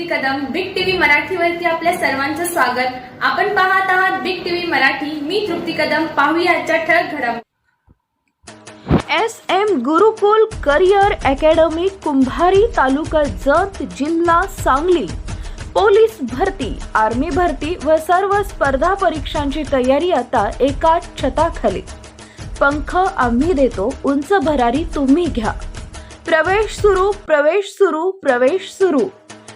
तृप्ती Kadam big TV मराठीवरती आपल्या सर्वांचं स्वागत. आपण पाहत आहात बिग टीव्ही मराठी. मी तृप्ती कदम. पाहूया आजच्या ठळक घडामोडी. S M Gurukul career academy Kumbhari taluka Jat जिल्हा सांगली. पोलीस भरती आर्मी भरती व सर्व स्पर्धा परीक्षांची तयारी आता एका छताखाली. पंख आम्ही देतो उंच भरारी तुम्ही घ्या. प्रवेश सुरू प्रवेश सुरू प्रवेश सुरू.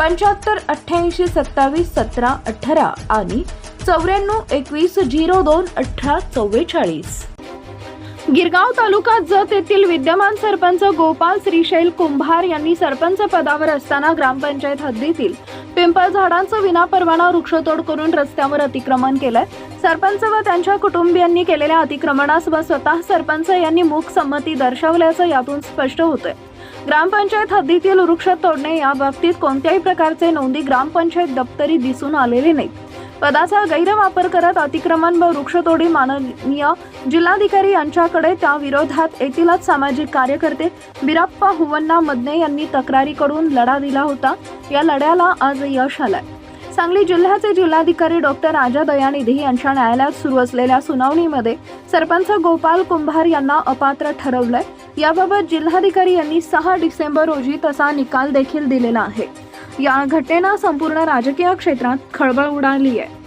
पंच्याहत्तर अठ्ठ्याऐंशी सत्तावीस सतरा अठरा आणि चौऱ्याण्णव एकवीस झिरो दोन अठरा चव्वेचाळीस. गिरगाव तालुका जत येथील विद्यमान सरपंच गोपाल श्रीशैल कुंभार यांनी सरपंच पदावर असताना ग्रामपंचायत हद्दीतील पिंपळ झाडांचं विनापरवाना वृक्षतोड करून रस्त्यावर अतिक्रमण केलंय. सरपंच व त्यांच्या कुटुंबियांनी केलेल्या अतिक्रमणास व स्वतः सरपंच यांनी मूक संमती दर्शवल्याचं यातून स्पष्ट होतंय. ग्रामपंचायत हद्दीतील वृक्ष तोडणे या बाबतीत कोणत्याही प्रकारचे नोंदी ग्रामपंचायत दप्तरी दिसून आलेले नाहीत. पदाचा गैरवापर करत अतिक्रमण व वृक्षतोडी माननीय जिल्हाधिकारी यांच्याकडे त्या विरोधात येथीलच सामाजिक कार्यकर्ते बिराप्पा हुवन्ना मदने यांनी तक्रारी करून लढा दिला होता. या लढ्याला आज यश आलंय. सांगली जिल्ह्याचे जिल्हाधिकारी डॉक्टर राजा दयानिधी यांच्या न्यायालयात सुरू असलेल्या सुनावणीमध्ये सरपंच गोपाल कुंभार यांना अपात्र ठरवलंय. याबाबत जिल्हाधिकारी यांनी सहा डिसेंबर रोजी तसा निकाल देखील दिलेला आहे. या घटनेनं संपूर्ण राजकीय क्षेत्रात खळबळ उडाली आहे.